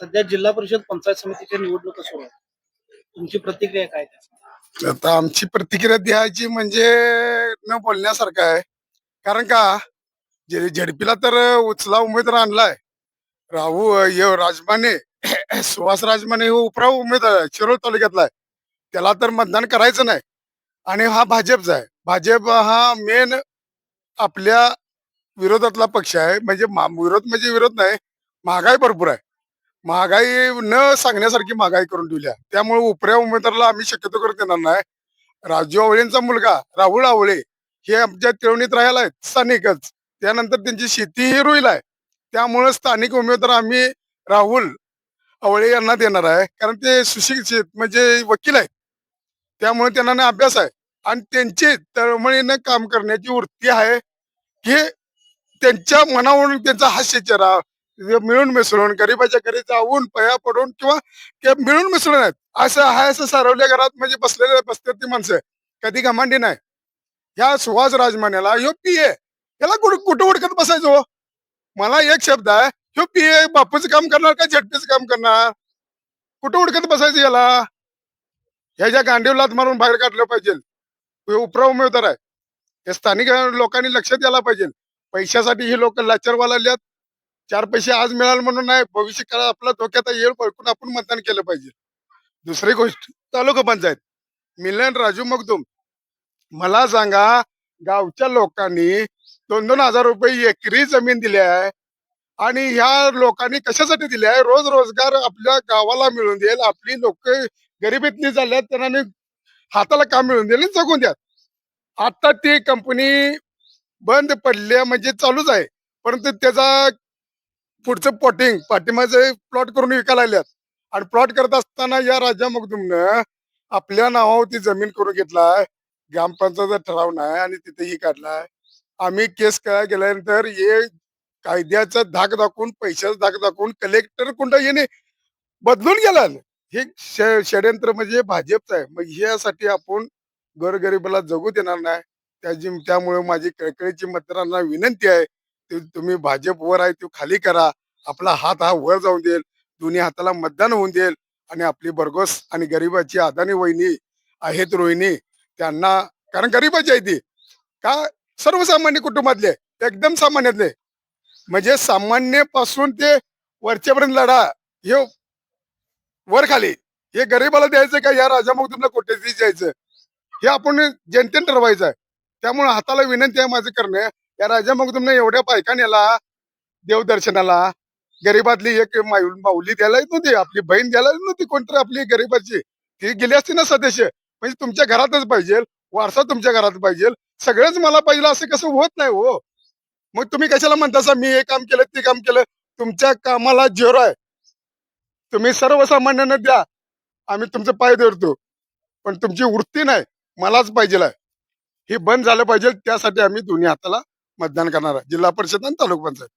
सध्या जिल्हा परिषद पंचायत समितीच्या निवडणुका सुरू आहेत. तुमची प्रतिक्रिया काय आता आमची प्रतिक्रिया द्यायची म्हणजे न बोलण्यासारखं आहे. कारण का? झेडपीला तर उचला उमेदवार आणलाय. राहू राजमाने सुहास राजमाने हे उपराव उमेदवार आहे शिरोळ तालुक्यातला आहे. त्याला तर मतदान करायचं नाही. आणि हा भाजपचा आहे. भाजप हा मेन आपल्या विरोधातला पक्ष आहे. म्हणजे विरोध म्हणजे विरोध नाही. महागाई भरपूर आहे. महागाई न सांगण्यासारखी महागाई करून ठेवल्या त्यामुळे उपऱ्या उमेदवाराला आम्ही शक्यतो करत येणार नाही. राजू आवळेंचा मुलगा राहुल आवळे हे आमच्या तिळवणीत राहायला आहेत स्थानिकच. त्यानंतर त्यांची शेती ही रुईल आहे. त्यामुळे स्थानिक उमेदवार आम्ही राहुल आवळे यांना देणार आहे. कारण ते सुशिक्षित म्हणजे वकील आहेत. त्यामुळे त्यांना अभ्यास आहे. आणि त्यांची तळमळीनं काम करण्याची वृत्ती आहे. हे त्यांच्या मनावरून त्यांचा हास्य चेहरा मिळून मिसळून गरीबाच्या घरी जाऊन पया पडून किंवा मिळून मिसळून आहेत. असं हाय असं सारवल्या घरात म्हणजे बसलेले बसतात ती माणसं. कधी घमांडी नाही. ह्या सुहास राजमान्याला ह्यो पी ए. याला कुठं कुठं उडकत बसायचो? हो? मला एक शब्द आहे. ह्यो पी ए बापूचं काम करणार का झटपीचं काम करणार? कुठं उडकत बसायचं याला? ह्याच्या गांडीवलात मारून बाहेर काढलं पाहिजे. उपरा उमेदवार आहे. हे स्थानिक लोकांनी लक्षात द्यायला पाहिजे. पैशासाठी ही लोक लाचारवाला आल्यात. चार पैसे आज मिळाल म्हणून नाही भविष्य काळात आपला धोक्यात येईल पण आपण मतदान केलं पाहिजे. दुसरी गोष्ट तालुका पंचायत मिलन राजू मगदुम मला सांगा गावच्या लोकांनी दोन दोन हजार रुपये एकरी जमीन दिली आहे आणि ह्या लोकांनी कशासाठी दिली आहे? रोज रोजगार आपल्या गावाला मिळून देईल आपली लोक गरिबीतली झाल्यात त्यांना हाताला काम मिळून देईल आणि जगून द्या आता ती कंपनी बंद पडल्या म्हणजे चालूच आहे. परंतु त्याचा पुढचं पॉटिंग पाठिंबाचे प्लॉट करून विकायला आल्यात आणि प्लॉट करत असताना या राजा मगदुमनं आपल्या नावावरती जमीन करून घेतलाय. ग्रामपंचायत ठराव नाही आणि तिथेही काढलाय. आम्ही केस करायला गेल्यानंतर हे कायद्याचा धाक दाखवून पैशाचा धाक दाखवून कलेक्टर कुंडा याने बदलून गेला हे षडयंत्र म्हणजे भाजपचं आहे. मग ह्यासाठी आपण गोरगरिबाला जगू देणार नाही. त्याची त्यामुळे माझी कळकळीची मतदारांना विनंती आहे. तुम्ही भाजपवर आहे तो खाली करा. आपला हात हा वर जाऊन देईल. दोन्ही हाताला मतदान होऊन देईल. आणि आपली बरगोस आणि गरिबाची अदानी वहिनी आहेत रोहिणी त्यांना कारण गरिबाची आहे ती. का? सर्वसामान्य कुटुंबातले एकदम सामान्यातले. म्हणजे सामान्यपासून ते वरच्यापर्यंत लढा हे वर खाली. हे गरिबाला द्यायचं का? या राजा मग कोटेच द्यायचं. हे आपण जनतेने ठरवायचं आहे. त्यामुळे हाताला विनंती आहे माझं करणं. या राजा मग एवढ्या बायका नेला देवदर्शनाला गरीबातली एक माऊली द्यायला येत नव्हती आपली बहीण द्यायला येत नव्हती कोणतरी आपली गरीबाची. ती गेली असती ना सदस्य म्हणजे तुमच्या घरातच पाहिजे वारसा तुमच्या घरात पाहिजे सगळंच मला पाहिजे असं कसं होत नाही हो. मग तुम्ही कशाला म्हणता मी हे काम केलं ते काम केलं? तुमच्या कामाला झेरो आहे. तुम्ही सर्वसामान्यांना द्या. आम्ही तुमचे पाय धरतो. पण तुमची वृत्ती नाही. मलाच पाहिजे आहे. हे बंद झालं पाहिजे त्यासाठी आम्ही दोन्ही हाताला मतदान करणार आहे. जिल्हा परिषद आणि तालुका पंचायत.